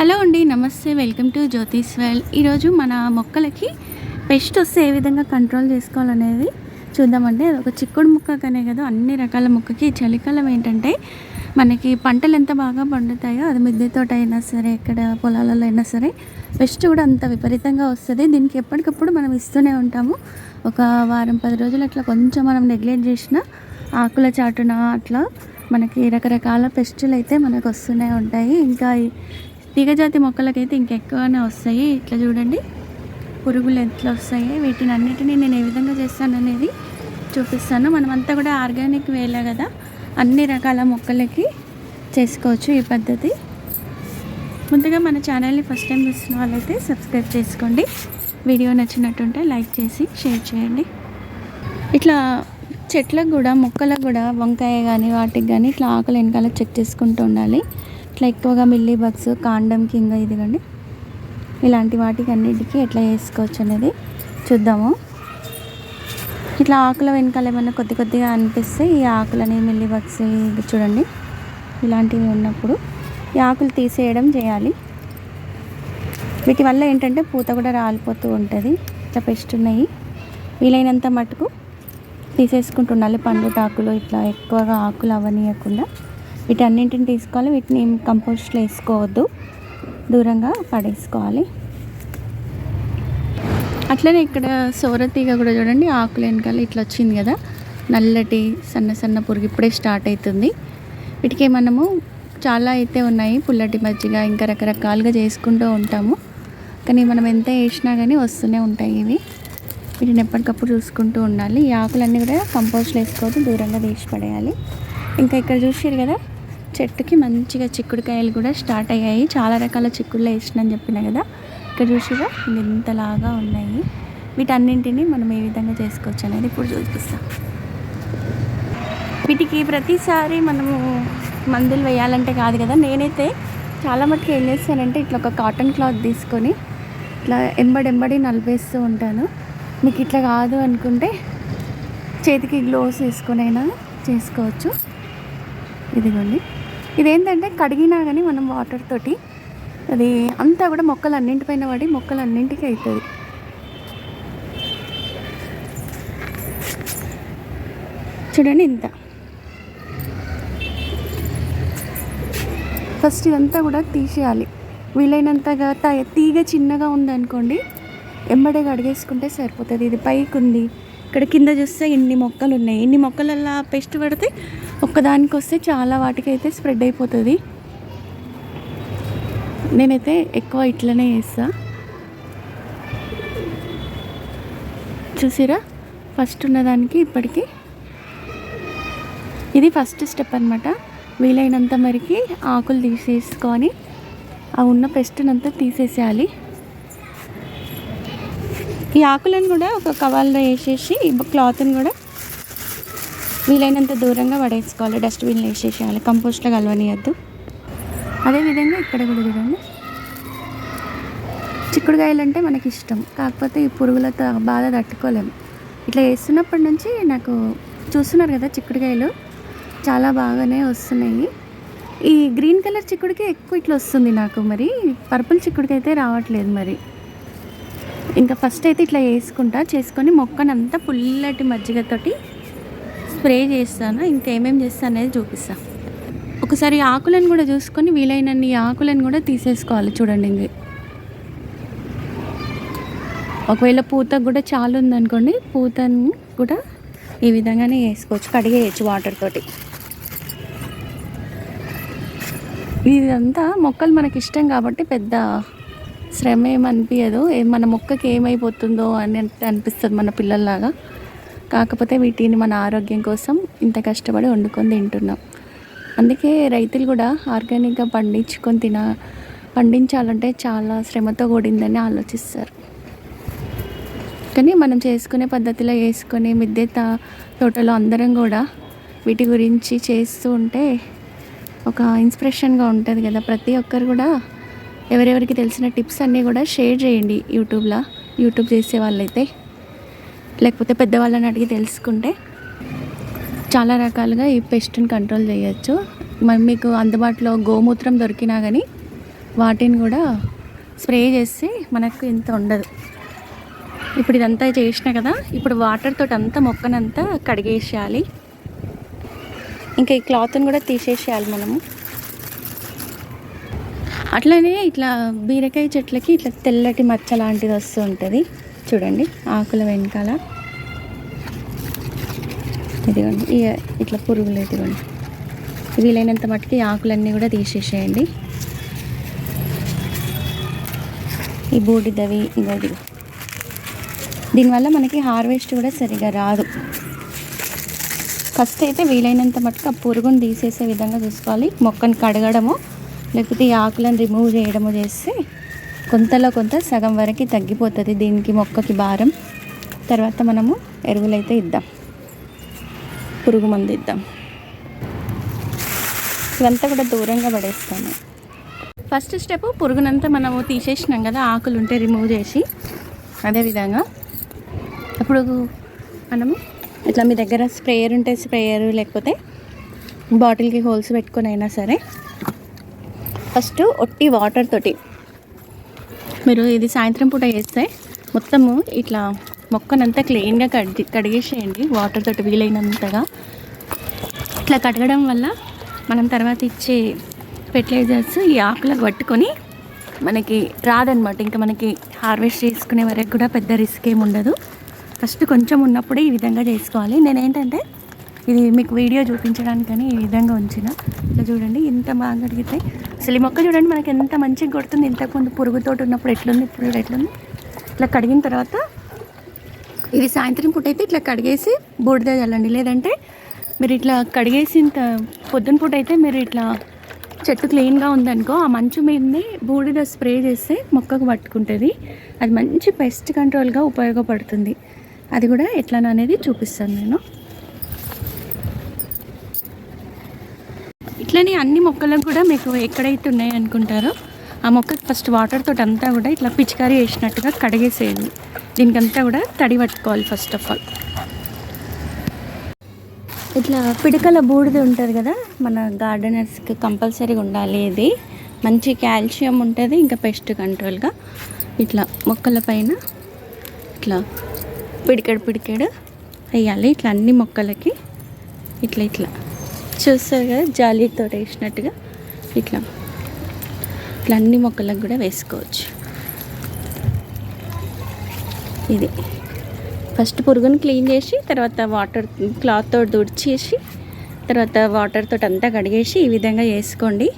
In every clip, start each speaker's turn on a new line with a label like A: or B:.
A: Hello అండి నమస్తే. Welcome to Jyothish well ఈరోజు మన మొక్కలకి పెస్ట్ వస్తే ఏ విధంగా కంట్రోల్ చేసుకోవాలనేది చూద్దామండి. అది ఒక చిక్కుడు ముక్కకనే కదా అన్ని రకాల మొక్కకి చలికాలం ఏంటంటే మనకి పంటలు ఎంత బాగా పండుతాయో అది మిద్దె తోట అయినా సరే ఎక్కడ పొలాలలో అయినా సరే పెస్ట్ కూడా అంత విపరీతంగా వస్తుంది. దీనికి ఎప్పటికప్పుడు మనం ఇస్తూనే ఉంటాము. ఒక వారం పది రోజులు అట్లా కొంచెం మనం నెగ్లెక్ట్ చేసిన ఆకుల చాటున అట్లా మనకి రకరకాల పెస్టులు అయితే మనకు వస్తూనే ఉంటాయి. ఇంకా తీగజాతి మొక్కలకైతే ఇంకెక్కువనే వస్తాయి. ఇట్లా చూడండి. పురుగులు ఎట్లా వస్తాయి? వీటిని అన్నిటినీ నేను ఏ విధంగా చేస్తాను అనేది చూపిస్తాను. మనమంతా కూడా ఆర్గానిక్ వేలే కదా అన్ని రకాల మొక్కలకి చేసుకోవచ్చు ఈ పద్ధతి. ముందుగా మన ఛానల్ని ఫస్ట్ టైం చూసిన వాళ్ళైతే సబ్స్క్రైబ్ చేసుకోండి. వీడియో నచ్చినట్టుంటే లైక్ చేసి షేర్ చేయండి. ఇట్లా చెట్లకు కూడా మొక్కలకు కూడా వంకాయ కానీ వాటికి కానీ ఇట్లా ఆకులు వెనకాల చెక్ చేసుకుంటూ ఉండాలి. ఇట్లా ఎక్కువగా మిల్లీ బగ్స్ కాండం కింద ఇదిగండి ఇలాంటి వాటికి అన్నిటికీ ఎట్లా చేసుకోవచ్చు అనేది చూద్దాము. ఇట్లా ఆకుల వెనకాల ఏమైనా కొద్ది కొద్దిగా అనిపిస్తే ఈ ఆకులని మిల్లీ బగ్స్ ఇది చూడండి. ఇలాంటివి ఉన్నప్పుడు ఈ ఆకులు తీసేయడం చేయాలి. వీటి వల్ల ఏంటంటే పూత కూడా రాలిపోతూ ఉంటుంది. ఇట్లా పెస్ట్ ఉన్నాయి. వీలైనంత మటుకు తీసేసుకుంటుండాలి పండు ఆకులు ఇట్లా ఎక్కువగా ఆకులు అవనీయకుండా. వీటన్నింటిని తీసుకోవాలి. వీటిని కంపోస్ట్లో వేసుకోవద్దు. దూరంగా పడేసుకోవాలి. అట్లనే ఇక్కడ సోరతీగ కూడా చూడండి ఆకులు వెనకాల ఇట్లా వచ్చింది కదా. నల్లటి సన్న సన్న పురుగు ఇప్పుడే స్టార్ట్ అవుతుంది. వీటికి మనము చాలా అయితే ఉన్నాయి పుల్లటి మజ్జిగ ఇంకా రకరకాలుగా చేసుకుంటూ ఉంటాము. కానీ మనం ఎంత వేసినా కానీ వస్తూనే ఉంటాయి ఇవి. వీటిని ఎప్పటికప్పుడు చూసుకుంటూ ఉండాలి. ఈ ఆకులన్నీ కూడా కంపోస్ట్లో వేసుకోవద్దు దూరంగా తీసి పడేయాలి. ఇంకా ఇక్కడ చూసారు కదా చెట్టుకి మంచిగా చిక్కుడుకాయలు కూడా స్టార్ట్ అయ్యాయి. చాలా రకాల చిక్కుళ్ళు వేసినని చెప్పిన కదా. ఇక్కడ చూసిరా ఇంతలాగా ఉన్నాయి. వీటన్నింటినీ మనం ఏ విధంగా చేసుకోవచ్చు అనేది ఇప్పుడు చూపిస్తాం. వీటికి ప్రతిసారి మనము మందులు వేయాలంటే కాదు కదా. నేనైతే చాలా మటుకు ఏం చేస్తానంటే ఇట్లా ఒక కాటన్ క్లాత్ తీసుకొని ఇట్లా ఎంబడి ఎంబడి నలిపేస్తూ ఉంటాను. మీకు ఇట్లా కాదు అనుకుంటే చేతికి గ్లోవ్స్ వేసుకునైనా చేసుకోవచ్చు. ఇదిగోండి. ఇదేంటంటే కడిగినా కానీ మనం వాటర్ తోటి అది అంతా కూడా మొక్కలు అన్నింటిపైన పడి మొక్కలు అన్నింటికి అవుతుంది చూడండి ఇంత. ఫస్ట్ ఇదంతా కూడా తీసేయాలి. వీలైనంతగా త- తీగ చిన్నగా ఉందనుకోండి ఎంబడే కడిగేసుకుంటే సరిపోతుంది. ఇది పైకి ఉంది ఇక్కడ కింద చూస్తే ఇన్ని మొక్కలు ఉన్నాయి. ఇన్ని మొక్కలల్లా పెస్ట్ పడితే ఒక్కదానికి వస్తే చాలా వాటికి అయితే స్ప్రెడ్ అయిపోతుంది. నేనైతే ఎక్కువ ఇట్లనే వేస్తా చూసిరా? ఫస్ట్ ఉన్నదానికి ఇప్పటికీ. ఇది ఫస్ట్ స్టెప్ అనమాట వీలైనంత మరికి ఆకులు తీసేసుకొని ఆ ఉన్న పెస్ట్నంతా తీసేసేయాలి. ఈ ఆకులను కూడా ఒక కవాల్లో వేసేసి క్లాత్ని కూడా వీలైనంత దూరంగా పడేసుకోవాలి డస్ట్బిన్లో వేసేసేయాలి కంపోస్ట్లో కలవనియద్దు. అదేవిధంగా ఇక్కడ కూడా చూడండి. చిక్కుడుకాయలు అంటే మనకి ఇష్టం కాకపోతే ఈ పురుగులతో బాధ తట్టుకోలేము. ఇట్లా వేస్తున్నప్పటి నుంచి నాకు చూస్తున్నారు కదా చిక్కుడుకాయలు చాలా బాగానే వస్తున్నాయి. ఈ గ్రీన్ కలర్ చిక్కుడికి ఎక్కువ ఇట్లా వస్తుంది నాకు మరి. పర్పుల్ చిక్కుడుకి అయితే రావట్లేదు మరి. ఇంకా ఫస్ట్ అయితే ఇట్లా వేసుకుంటా చేసుకొని మొక్కనంతా పుల్లటి మజ్జిగతోటి స్ప్రే చేస్తాను? ఇంకా ఏమేమి చేస్తాను అనేది చూపిస్తాను ఒకసారి ఆకులను కూడా చూసుకొని వీలైనన్ని ఆకులను కూడా తీసేసుకోవాలి చూడండి ఇది. ఒకవేళ పూత కూడా చాలు ఉందనుకోండి పూతను కూడా ఈ విధంగానే వేసుకోవచ్చు కడిగేయచ్చు వాటర్ తోటి. ఇదంతా మొక్కలు మనకి ఇష్టం కాబట్టి పెద్ద శ్రమ ఏమనిపించదు మన మొక్కకి ఏమైపోతుందో అని అనిపిస్తుంది మన పిల్లల్లాగా. కాకపోతే వీటిని మన ఆరోగ్యం కోసం ఇంత కష్టపడి వండుకొని తింటున్నాం. అందుకే రైతులు కూడా ఆర్గానిక్గా పండించుకొని తిన పండించాలంటే చాలా శ్రమతో కూడిందని ఆలోచిస్తారు. కానీ మనం చేసుకునే పద్ధతిలో వేసుకొని మిద్దె తోటలో అందరం కూడా వీటి గురించి చేస్తూ ఉంటే ఒక ఇన్స్పిరేషన్గా ఉంటుంది కదా. ప్రతి ఒక్కరు కూడా ఎవరెవరికి తెలిసిన టిప్స్ అన్నీ కూడా షేర్ చేయండి యూట్యూబ్లో. యూట్యూబ్ చేసే వాళ్ళైతే లేకపోతే పెద్దవాళ్ళని అడిగి తెలుసుకుంటే చాలా రకాలుగా ఈ పెస్ట్ని కంట్రోల్ చేయొచ్చు. మరి మీకు అందుబాటులో గోమూత్రం దొరికినా కానీ వాటిని కూడా స్ప్రే చేస్తే మనకు ఇంత ఉండదు. ఇప్పుడు ఇదంతా చేసిన కదా ఇప్పుడు వాటర్ తోటి అంతా మొక్కనంతా కడిగేసేయాలి. ఇంకా ఈ క్లాత్ని కూడా తీసేసేయాలి మనము. అట్లనే ఇట్లా బీరకాయ చెట్లకి ఇట్లా తెల్లటి మచ్చ లాంటిది వస్తూ ఉంటుంది. చూడండి ఆకుల వెనకాల. ఇదిగోండి ఇట్లా పురుగులు ఇదిగోండి. వీలైనంత మట్టుకి ఆకులన్నీ కూడా తీసేసేయండి. ఈ బూడిదవి ఇంకోటి దీనివల్ల మనకి హార్వెస్ట్ కూడా సరిగా రాదు. ఫస్ట్ అయితే వీలైనంత మట్టుకు ఆ పురుగును తీసేసే విధంగా చూసుకోవాలి. మొక్కను కడగడము లేకపోతే ఈ ఆకులను రిమూవ్ చేయడము చేస్తే కొంతలో కొంత సగం వరకు తగ్గిపోతుంది దీనికి మొక్కకి భారం. తర్వాత మనము ఎరువులైతే ఇద్దాం. పురుగు మందు ఇద్దాం. ఇవంతా కూడా దూరంగా పడేస్తాను ఫస్ట్ స్టెప్ పురుగునంతా మనము తీసేసినాం కదా ఆకులు ఉంటే రిమూవ్ చేసి. అదేవిధంగా ఇప్పుడు మనము ఇట్లా మీ దగ్గర స్ప్రేయర్ ఉంటే స్ప్రేయర్ లేకపోతే బాటిల్కి హోల్స్ పెట్టుకొని అయినా సరే ఫస్ట్ ఒట్టి వాటర్ తోటి మీరు ఇది సాయంత్రం పూట వేస్తే మొత్తము ఇట్లా మొక్కనంతా క్లీన్గా కడిగి కడిగేసేయండి. వాటర్ తోటి వీలైనంతగా. ఇట్లా కడగడం వల్ల మనం తర్వాత ఇచ్చే ఫెర్టిలైజర్స్ ఈ ఆకులకు పట్టుకొని మనకి రాదనమాట ఇంకా మనకి హార్వెస్ట్ చేసుకునే వరకు కూడా పెద్ద రిస్క్ ఏమి ఉండదు. ఫస్ట్ కొంచెం ఉన్నప్పుడే ఈ విధంగా చేసుకోవాలి. నేనేంటంటే ఇది మీకు వీడియో చూపించడానికని ఈ విధంగా ఉంచిన. ఇట్లా చూడండి ఇంత బాగా అడిగితే అసలు ఈ మొక్క చూడండి మనకి ఎంత మంచిగా కొడుతుంది. ఇంతకుముందు పురుగుతోటి ఉన్నప్పుడు ఎట్లుంది ఇప్పుడు ఎట్లుంది. ఇట్లా కడిగిన తర్వాత ఇది సాయంత్రం పూట అయితే ఇట్లా కడిగేసి బూడిద చల్లండి. లేదంటే మీరు ఇట్లా కడిగేసిన పొద్దున పూట అయితే మీరు ఇట్లా చెట్టు క్లీన్గా ఉందనుకో ఆ మంచు మీదనే బూడిద స్ప్రే చేస్తే మొక్కకు పట్టుకుంటుంది. అది మంచి పెస్ట్ కంట్రోల్గా ఉపయోగపడుతుంది. అది కూడా ఎట్లా అనేది చూపిస్తాను నేను. ఇట్లనే అన్ని మొక్కలకు కూడా మీకు ఎక్కడైతే ఉన్నాయి అనుకుంటారో ఆ మొక్కకి ఫస్ట్ వాటర్ తోటి అంతా కూడా ఇట్లా పిచికారీ వేసినట్టుగా కడిగేసేయండి. దీనికంతా కూడా తడి పట్టుకోవాలి ఫస్ట్ ఆఫ్ ఆల్. ఇట్లా పిడకల బూడిద ఉంటుంది కదా మన గార్డెనర్స్కి కంపల్సరీగా ఉండాలి ఇది. మంచి కాల్షియం ఉంటుంది ఇంకా పెస్ట్ కంట్రోల్గా ఇట్లా మొక్కల పైన ఇట్లా పిడికెడు పిడికెడు వేయాలి. ఇట్లా అన్ని మొక్కలకి ఇట్లా ఇట్లా. చూస్తారు కదా జాలీతో వేసినట్టుగా? ఇట్లా. ఇట్లా అన్ని మొక్కలకు కూడా వేసుకోవచ్చు. ఇది. ఫస్ట్ పురుగుని క్లీన్ చేసి తర్వాత వాటర్ క్లాత్తో తుడిచేసి తర్వాత వాటర్తో అంతా కడిగేసి ఈ విధంగా వేసుకోండి.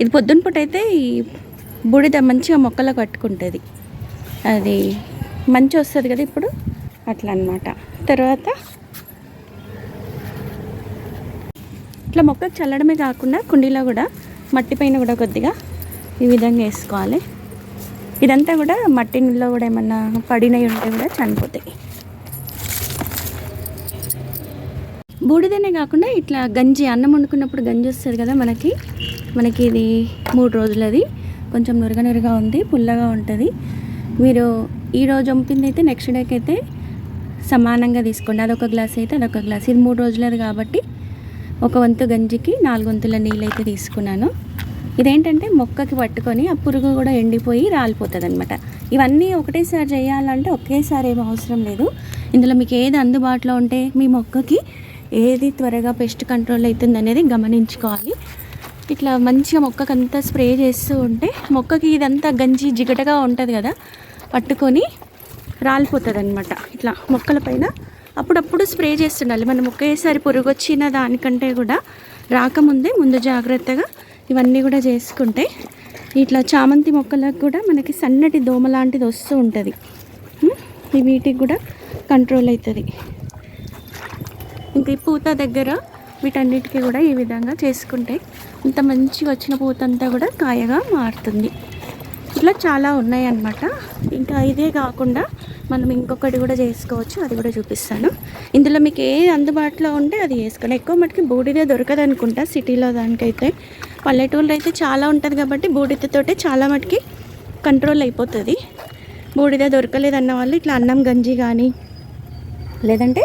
A: ఇది పొద్దున పూట అయితే ఈ బూడిద మంచిగా మొక్కలు కట్టుకుంటుంది. అది మంచి వస్తుంది కదా ఇప్పుడు? అట్లా అన్నమాట. తర్వాత ఇట్లా మొక్కకు చల్లడమే కాకుండా కుండీలో కూడా మట్టి పైన కూడా కొద్దిగా ఈ విధంగా వేసుకోవాలి. ఇదంతా కూడా మట్టి నీళ్ళలో కూడా ఏమన్నా పడినవి ఉంటే కూడా చనిపోతాయి. బూడిదనే కాకుండా ఇట్లా గంజి అన్నం వండుకున్నప్పుడు గంజి వస్తుంది కదా మనకి. మనకి ఇది మూడు రోజులది. కొంచెం నురగ నురగా ఉంది పుల్లగా ఉంటుంది. మీరు ఈ రోజు వంపింది అయితే నెక్స్ట్ డేకి అయితే సమానంగా తీసుకోండి. అదొక గ్లాస్ అయితే అదొక గ్లాస్. ఇది మూడు రోజులది కాబట్టి ఒక వంతు గంజికి నాలుగు వంతుల నీళ్ళు అయితే తీసుకున్నాను. ఇదేంటంటే మొక్కకి పట్టుకొని ఆ పురుగు కూడా ఎండిపోయి రాలిపోతుంది అనమాట ఇవన్నీ ఒకటేసారి చేయాలంటే ఒకేసారి ఏం అవసరం లేదు. ఇందులో మీకు ఏది అందుబాటులో ఉంటే మీ మొక్కకి ఏది త్వరగా పెస్ట్ కంట్రోల్ అవుతుంది అనేది గమనించుకోవాలి. ఇట్లా మంచిగా మొక్కకంతా స్ప్రే చేస్తూ ఉంటే మొక్కకి ఇదంతా గంజి జిగటగా ఉంటుంది కదా పట్టుకొని రాలిపోతుంది అనమాట ఇట్లా మొక్కల పైన అప్పుడప్పుడు స్ప్రే చేస్తుండాలి. మనం ఒకేసారి పురుగు వచ్చిన దానికంటే కూడా రాకముందే ముందు జాగ్రత్తగా ఇవన్నీ కూడా చేసుకుంటే ఇట్లా చామంతి మొక్కలకు కూడా మనకి సన్నటి దోమ లాంటిది వస్తూ ఉంటుంది. వీటికి కూడా కంట్రోల్ అవుతుంది ఇంకా ఈ పూత దగ్గర వీటన్నిటికీ కూడా ఈ విధంగా చేసుకుంటే ఇంత మంచిగా వచ్చిన పూత అంతా కూడా కాయగా మారుతుంది. ఇట్లా చాలా ఉన్నాయి అన్నమాట ఇంకా ఇదే కాకుండా మనం ఇంకొకటి కూడా చేసుకోవచ్చు అది కూడా చూపిస్తాను. ఇందులో మీకు ఏది అందుబాటులో ఉంటే అది చేసుకోండి ఎక్కువ మటుకి బూడిద దొరకదు అనుకుంటా సిటీలో దానికైతే. పల్లెటూరులో అయితే చాలా ఉంటుంది కాబట్టి బూడిదతోటే చాలా మటుకి కంట్రోల్ అయిపోతుంది. బూడిద దొరకలేదన్న వాళ్ళు ఇట్లా అన్నం గంజి కానీ లేదంటే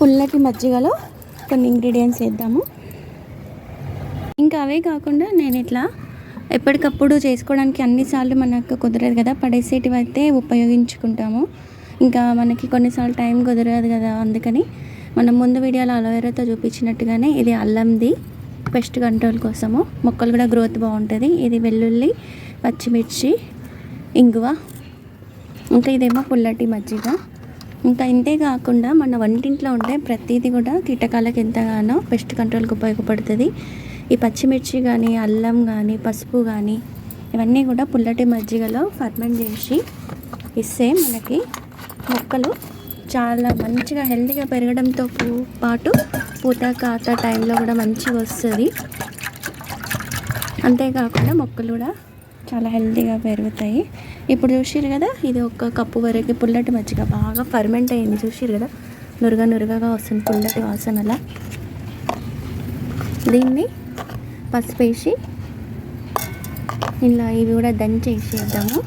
A: పుల్లటి మజ్జిగలో కొన్ని ఇంగ్రీడియంట్స్ వేద్దాము. ఇంకా అవే కాకుండా నేను ఇట్లా ఎప్పటికప్పుడు చేసుకోవడానికి అన్నిసార్లు మనకు కుదరదు కదా. పడేసేటివి అయితే ఉపయోగించుకుంటాము. ఇంకా మనకి కొన్నిసార్లు టైం కుదరదు కదా అందుకని మనం ముందు వీడియోలో అలోవెరాతో చూపించినట్టుగానే ఇది అల్లంది పెస్ట్ కంట్రోల్ కోసము. మొక్కలు కూడా గ్రోత్ బాగుంటుంది. ఇది వెల్లుల్లి పచ్చిమిర్చి ఇంగువ ఇంకా ఇదేమో పుల్లటి మజ్జిగ. ఇంకా ఇంతే కాకుండా మన వంటింట్లో ఉండే ప్రతిదీ కూడా కీటకాలకు ఎంతగానో పెస్ట్ కంట్రోల్కి ఉపయోగపడుతుంది. ఈ పచ్చిమిర్చి కానీ అల్లం కానీ పసుపు కానీ ఇవన్నీ కూడా పుల్లటి మజ్జిగలో ఫర్మెంట్ చేసి ఇస్తే మనకి మొక్కలు చాలా మంచిగా హెల్తీగా పెరగడంతో పాటు పూత కాత టైంలో కూడా మంచిగా వస్తుంది. అంతేకాకుండా మొక్కలు కూడా చాలా హెల్తీగా పెరుగుతాయి. ఇప్పుడు చూసిరు కదా ఇది ఒక కప్పు వరకు పుల్లటి మజ్జిగ బాగా ఫర్మెంట్ అయింది. చూసిరు కదా నురుగా నురగగా వస్తుంది పుల్లటి వాసన అలా దీన్ని పసుపు వేసి ఇలా ఇవి కూడా దంచేసేద్దాము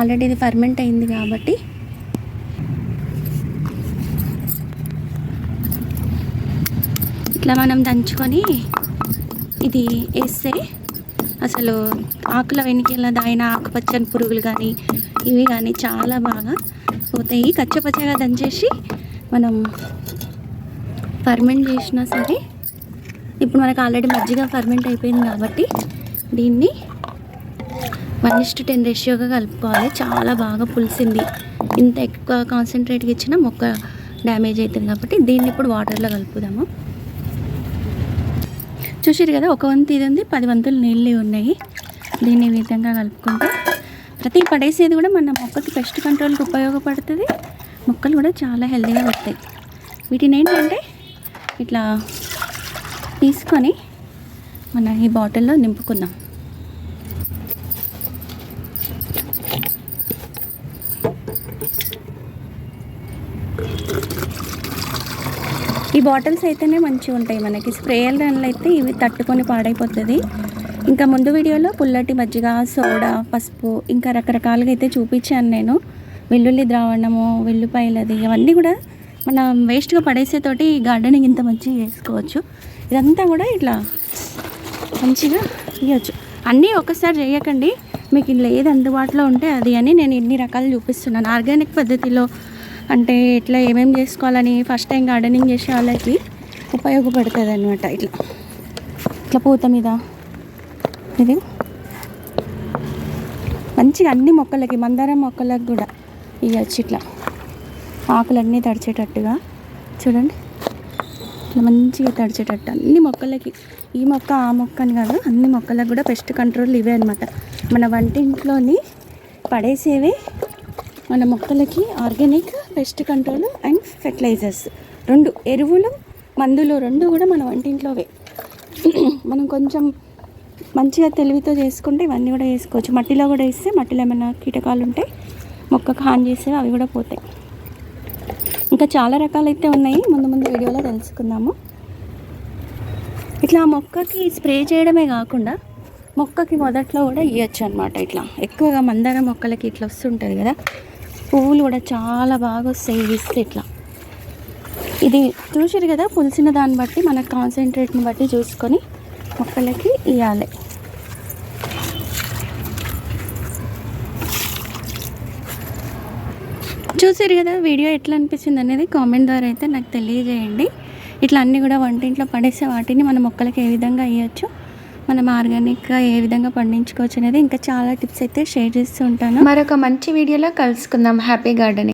A: ఆల్రెడీ ఇది ఫర్మెంట్ అయింది కాబట్టి. ఇట్లా మనం దంచుకొని ఇది వేస్తే అసలు ఆకుల వెనుకల దాయిన ఆకుపచ్చని పురుగులు కానీ ఇవి కానీ చాలా బాగా పోతాయి. కచ్చపచ్చగా దంచేసి మనం ఫర్మెంట్ చేసినా సరే ఇప్పుడు మనకు ఆల్రెడీ మజ్జిగ ఫర్మెంట్ అయిపోయింది కాబట్టి దీన్ని వన్ ఇస్ట్ టెన్ రేషియోగా కలుపుకోవాలి. చాలా బాగా పులిసింది. ఇంత ఎక్కువ కాన్సన్ట్రేట్గా ఇచ్చినా మొక్క డ్యామేజ్ అవుతుంది కాబట్టి దీన్ని ఇప్పుడు వాటర్లో కలుపుదాము. చూసారు కదా ఒక వంతు ఇది ఉంది పది వంతులు నీళ్ళు ఉన్నాయి. దీన్ని విధంగా కలుపుకుంటే ప్రతి పడేసేది కూడా మన మొక్కకి పెస్ట్ కంట్రోల్కి ఉపయోగపడుతుంది. మొక్కలు కూడా చాలా హెల్తీగా వస్తాయి. వీటిని ఏంటంటే ఇట్లా తీసుకొని మన ఈ బాటిల్లో నింపుకుందాం. ఈ బాటిల్స్ అయితేనే మంచిగా ఉంటాయి మనకి. స్ప్రేయర్ దానిలో అయితే ఇవి తట్టుకొని పాడైపోతుంది. ఇంకా ముందు వీడియోలో పుల్లటి మజ్జిగ సోడా పసుపు ఇంకా రకరకాలుగా అయితే చూపించాను నేను. వెల్లుల్లి ద్రావణము వెల్లుపాయలది ఇవన్నీ కూడా మనం వేస్ట్గా పడేసేతోటి గార్డెనింగ్ ఇంత మంచిగా చేసుకోవచ్చు. ఇదంతా కూడా ఇట్లా మంచిగా ఇవ్వచ్చు అన్నీ ఒకసారి చేయకండి మీకు ఇందులో ఏది అందుబాటులో ఉంటే అది అని నేను ఎన్ని రకాలు చూపిస్తున్నాను. ఆర్గానిక్ పద్ధతిలో అంటే ఇట్లా ఏమేమి చేసుకోవాలని ఫస్ట్ టైం గార్డెనింగ్ చేసే వాళ్ళకి ఉపయోగపడుతుంది అనమాట ఇట్లా. ఇట్లా పూత మీద. ఇది. మంచిగా అన్ని మొక్కలకి మందారం మొక్కలకు కూడా ఇవ్వచ్చు ఇట్లా. ఆకులన్నీ తడిచేటట్టుగా. చూడండి. ఇట్లా మంచిగా తడిచేటట్టు అన్ని మొక్కలకి. ఈ మొక్క ఆ మొక్క అని కాదు అన్ని మొక్కలకు కూడా పెస్ట్ కంట్రోల్ ఇవే అనమాట మన వంటింట్లోని పడేసేవే మన మొక్కలకి organic pest control and fertilisers రెండు ఎరువులు మందులు రెండు కూడా మన వంటింట్లోవే. మనం కొంచెం మంచిగా తెలివితో చేసుకుంటే ఇవన్నీ కూడా వేసుకోవచ్చు. మట్టిలో కూడా వేస్తే మట్టిలో ఏమైనా కీటకాలు ఉంటే మొక్కకు హాని చేసేవి అవి కూడా పోతాయి. ఇంకా చాలా రకాలైతే ఉన్నాయి. ముందు ముందు వీడియోలో తెలుసుకుందాము. ఇట్లా మొక్కకి స్ప్రే చేయడమే కాకుండా మొక్కకి మొదట్లో కూడా ఇవ్వచ్చు అనమాట ఇట్లా. ఎక్కువగా మందార మొక్కలకి ఇట్లా వస్తుంటుంది కదా. పువ్వులు కూడా చాలా బాగా వస్తాయి ఇస్తే ఇట్లా. ఇది చూసారు కదా పులిసిన దాన్ని బట్టి మన కాన్సన్ట్రేట్ని బట్టి చూసుకొని మొక్కలకి ఇవ్వాలి చూసారు కదా వీడియో ఎట్లా అనిపించింది అనేది కామెంట్ ద్వారా అయితే నాకు తెలియజేయండి. ఇట్లా అన్నీ కూడా వంటింట్లో పడేసే వాటిని మన మొక్కలకి ఏ విధంగా వేయచ్చు మనం ఆర్గానిక్గా ఏ విధంగా పండించుకోవచ్చు అనేది ఇంకా చాలా టిప్స్ అయితే షేర్ చేస్తూ ఉంటాను.
B: మరొక మంచి వీడియోలో కలుసుకుందాం. Happy gardening.